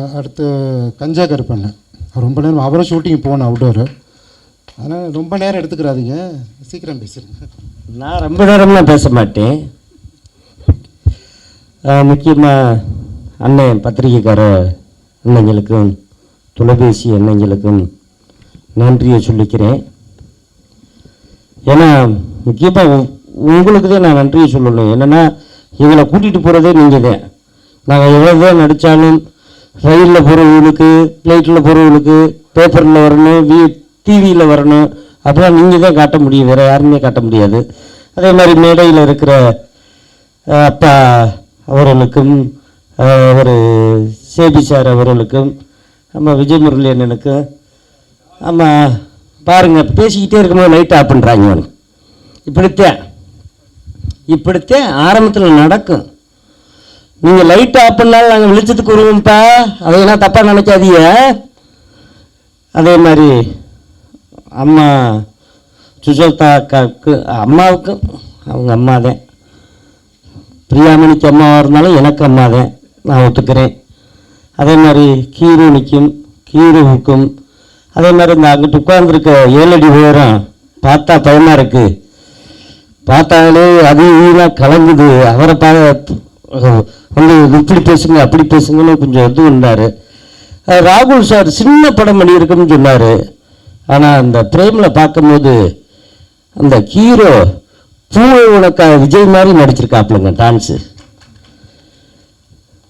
அடுத்து கஞ்சா கருப்பண்ண ரொம்ப நேரம் அவரும் ஷூட்டிங் போகணும் அவுட்டோரு ஆனால் ரொம்ப நேரம் எடுத்துக்கிறாதீங்க. சீக்கிரம் பேசுகிறேங்க நான் ரொம்ப நேரம்லாம் பேச மாட்டேன். முக்கியமாக அண்ணன் பத்திரிகைக்கார அண்ணங்களுக்கும் தொலைபேசி அண்ணங்களுக்கும் நன்றியை சொல்லிக்கிறேன். ஏன்னா முக்கியமாக உங்களுக்கு தான் நான் நன்றியை சொல்லணும். என்னென்னா எங்களை கூட்டிகிட்டு போகிறதே நீங்கள் தான் நாங்கள் எவ்வளோ தான் நடித்தாலும் ரயிலில் போகிறவங்களுக்கு ஃப்ளைட்டில் போகிறவங்களுக்கு பேப்பரில் வரணும் வி டிவியில் வரணும். அப்படிலாம் நீங்கள் தான் காட்ட முடியும். வேறு யாருமே காட்ட முடியாது. அதே மாதிரி மேடையில் இருக்கிற அப்பா அவர்களுக்கும் ஒரு சேபி சார் அவர்களுக்கும் நம்ம விஜய் முரளி அண்ணனுக்கும் ஆமாம் பாருங்கள் பேசிக்கிட்டே இருக்கும்போது லைட் ஆஃப் பண்ணுறாங்க இப்படித்தான். இப்படித்தான் ஆரம்பத்தில் நடக்கும். நீங்கள் லைட் ஆஃப் பண்ணாலும் நாங்கள் வெளிச்சத்துக்கு வருவோம்ப்பா. அதையெல்லாம் தப்பாக நினைக்காதீங்க. அதே மாதிரி அம்மா சுஜாதா அக்காவுக்கு அம்மாவுக்கும் அவங்க அம்மா தான். பிரியாமணிக்கு அம்மாவாக இருந்தாலும் எனக்கு அம்மா தான். நான் ஒத்துக்கிறேன். அதே மாதிரி கீரூனிக்கும் கீருவுக்கும் அதே மாதிரி இந்த அங்கிட்டு உட்காந்துருக்க ஏழடி உயரம் பார்த்தா பயமாக இருக்குது பார்த்தாலே அது இதெல்லாம் கலங்குது. அவரை பா வந்து இப்படி பேசுங்க அப்படி பேசுங்கன்னு கொஞ்சம் இது இருந்தார் ராகுல் சார் சின்ன படம் பண்ணியிருக்குன்னு சொன்னார். ஆனால் அந்த பிரேமில் பார்க்கும்போது அந்த ஹீரோ பூவை உனக்கா விஜய் மாதிரி நடிச்சிருக்காப்புலங்க டான்ஸு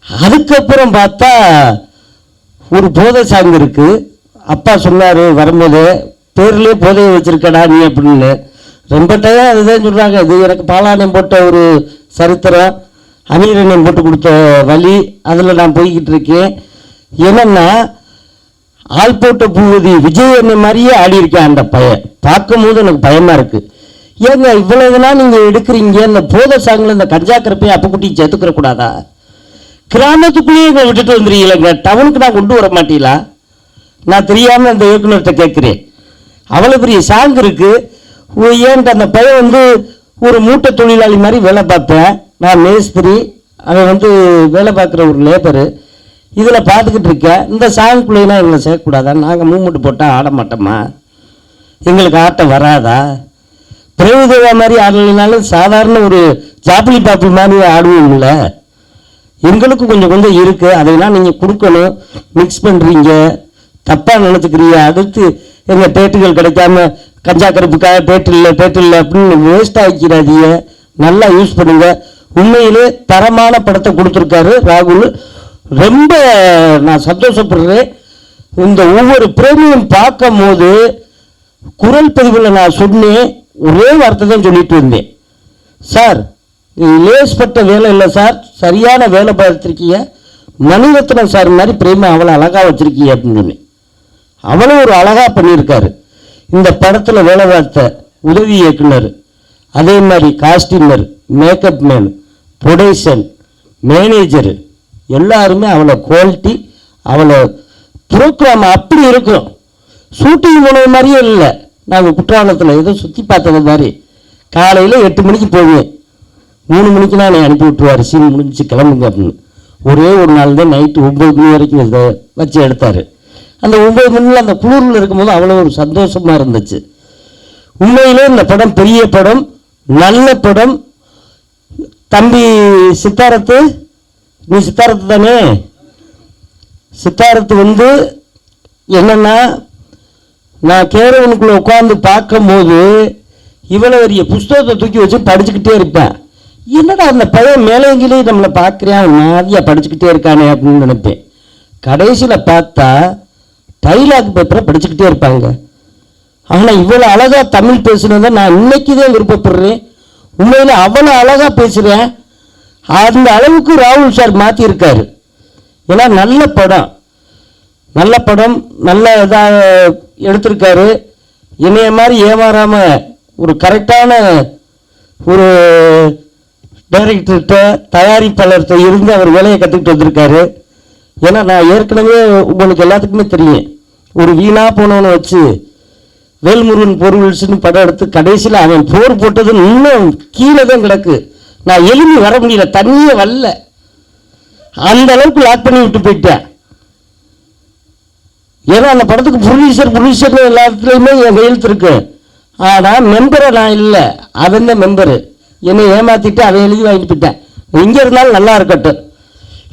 அதுக்கப்புறம் பார்த்தா ஒரு போதை சாங் இருக்குது அப்பா சொன்னார் வரும்போது பேர்லேயே போதையை வச்சுருக்கடா நீ அப்படின்னு. ரொம்ப டைம் அதுதான் சொல்கிறாங்க இது எனக்கு பாலானம் போட்ட ஒரு சரித்திரம். அமீரண்ணன் போட்டு கொடுத்த வழி அதில் நான் போய்கிட்டு இருக்கேன். என்னென்னா ஆள் போட்ட பூவதி விஜய் அண்ணன் மாதிரியே ஆடி இருக்கேன் அந்த பையன். பார்க்கும்போது எனக்கு பயமாக இருக்குது ஏங்க இவ்வளவுனா நீங்கள் எடுக்கிறீங்க? இந்த போத சாங்கில் இந்த கஞ்சா கருப்பையை அப்ப குட்டி சேர்த்துக்கிற கூடாதா? கிராமத்துக்குள்ளேயே இங்க விட்டுட்டு வந்துடுறீங்களேங்க டவுனுக்கு நான் கொண்டு வர மாட்டீங்களா? நான் தெரியாமல் அந்த இயக்குநர்கிட்ட கேட்குறேன். அவ்வளோ பெரிய சாங் இருக்குது ஏன்ட்டு அந்த பையன் வந்து ஒரு மூட்டை தொழிலாளி மாதிரி வேலை பார்ப்பேன் நான் மேஸ்திரி அவன் வந்து வேலை பார்க்குற ஒரு லேபரு இதில் பார்த்துக்கிட்டு இருக்கேன் இந்த சாங்குக்குள்ளேனா எங்களை சேர்க்கக்கூடாதா? நாங்கள் மூமெண்ட் போட்டால் ஆட மாட்டோமா? எங்களுக்கு ஆட்டம் வராதா? பிரேமதேவா மாதிரி ஆடலைனாலும் சாதாரண ஒரு ஜாப்பிளி பாப்பி மாதிரி ஆடுவோம்ல எங்களுக்கும் கொஞ்சம் கொஞ்சம் இருக்குது அதையெல்லாம் நீங்கள் கொடுக்கணும். மிக்ஸ் பண்ணுறீங்க தப்பாக நினச்சிக்கிறீங்க. அடுத்து எங்கள் பேட்டுகள் கிடைக்காம கஞ்சா கருப்புக்காக பேட்டு இல்லை பேட்டு இல்லை அப்படின்னு வேஸ்ட் ஆக்கிடாதீங்க. நல்லா யூஸ் பண்ணுங்கள் உண்மையிலே தரமான படத்தை கொடுத்துருக்காரு ராகுல். ரொம்ப நான் சந்தோஷப்படுறேன். இந்த ஒவ்வொரு பிரேமியும் பார்க்கும் போது குரல் பதிவில் நான் சொன்னேன். ஒரே வார்த்தை தான் சொல்லிட்டு இருந்தேன். சார் இது லேஸ்பட்ட வேலை இல்லை சார். சரியான வேலை பார்த்துருக்கீங்க. மணிரத்னம் சார் மாதிரி பிரேமா அவ்வளோ அழகாக வச்சுருக்கீங்க அப்படின்னு சொன்னேன். அவ்வளோ ஒரு அழகாக பண்ணியிருக்காரு. இந்த படத்தில் வேலை பார்த்த உதவி இயக்குனர் அதே மாதிரி costumer makeup man production manager எல்லாருமே அவளை குவாலிட்டி அவளை ப்ரோக்ராம் அப்படி இருக்கும் ஷூட்டிங் போனது மாதிரியே இல்லை. நாங்கள் குற்றாலத்தில் ஏதோ சுற்றி பார்த்தது மாதிரி. காலையில் எட்டு மணிக்கு போவேன். மூணு மணிக்கு நான் அனுப்பி விட்டுருவார். சீன் முடிஞ்சு கிளம்புங்க அப்படின்னு. ஒரே ஒரு நாள் தான் நைட்டு ஒம்பது மணி வரைக்கும் இதை வச்சு எடுத்தார். அந்த ஒம்பது மணியில் அந்த குளிரில் இருக்கும்போது அவ்வளோ ஒரு சந்தோஷமாக இருந்துச்சு. உண்மையிலே இந்த படம் பெரிய படம் நல்ல படம் தம்பி சித்தாரத்து நீ சித்தாரத்து தானே? சித்தாரத்து வந்து என்னன்னா நான் கேரவனுக்குள்ள உட்காந்து பார்க்கும்போது இவ்வளோ பெரிய புஸ்தகத்தை தூக்கி வச்சு படிச்சுக்கிட்டே இருப்பேன். என்னடா அந்த பையன் மேலேங்கிலே நம்மளை பார்க்குறேன் மாதிரியாக படிச்சுக்கிட்டே இருக்கானே அப்படின்னு நினைப்பேன். கடைசியில் பார்த்தா டைலாக் பேப்பரை படிச்சுக்கிட்டே இருப்பாங்க. ஆனால் இவ்வளோ அழகாக தமிழ் பேசுனதை நான் இன்னைக்கு தான் விருப்பப்படுறேன். உண்மையில் அவ்வளோ அழகாக பேசுகிறேன் அந்த அளவுக்கு ராகுல் சார் மாற்றியிருக்காரு ஏன்னா நல்ல படம். நல்ல படம் நல்ல இதாக எடுத்திருக்காரு. என்னைய மாதிரி ஏமாறாமல் ஒரு கரெக்டான ஒரு டைரக்டர்கிட்ட தயாரிப்பாளர்கிட்ட இருந்து அவர் வேலையை கற்றுக்கிட்டு வந்திருக்காரு. ஏன்னா நான் ஏற்கனவே உங்களுக்கு எல்லாத்துக்குமே தெரியும். ஒரு வீணாக போனவனை வச்சு வேல்முருகன் பொருள்ஸ்னு படம் எடுத்து கடைசியில் அவன் போர் போட்டது இன்னும் கீழே தான் கிடக்கு. நான் எழும்பி வர முடியல தண்ணியே வரல. அந்த அளவுக்கு லாக் பண்ணி விட்டு போயிட்டேன். ஏன்னா அந்த படத்துக்கு ப்ரொடியூசர் ப்ரொடியூசர் எல்லா இடத்துலையுமே என் கையெழுத்து இருக்கு. ஆனால் மெம்பரை நான் இல்லை. அவன் தான் மெம்பரு என்னை ஏமாற்றிட்டு அவன் எழுதி வாங்கிட்டு போயிட்டேன். எங்கே இருந்தாலும் நல்லா இருக்கட்டும்.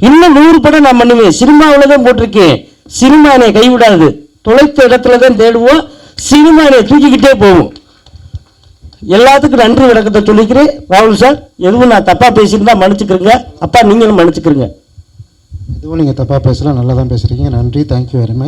இன்னும் நூறு படம் நான் பண்ணுவேன். சினிமாவில் தான் போட்டிருக்கேன். சினிமா என்னை கைவிடாது. தொலைத்த இடத்துல தான் தேடுவோம். சினிமா என்னை தூக்கிக்கிட்டே போகும். எல்லாத்துக்கும் நன்றி விளக்கத்தை சொல்லிக்கிறேன். ராகுல் சார் எதுவும் நான் தப்பாக பேசியிருந்தா மன்னிச்சுக்கிறேங்க அப்பா நீங்களும் மன்னிச்சுக்கிறேங்க எதுவும் நீங்கள் தப்பாக பேசலாம் நல்லா தான் பேசுகிறீங்க நன்றி தேங்க்யூ வெரி மச்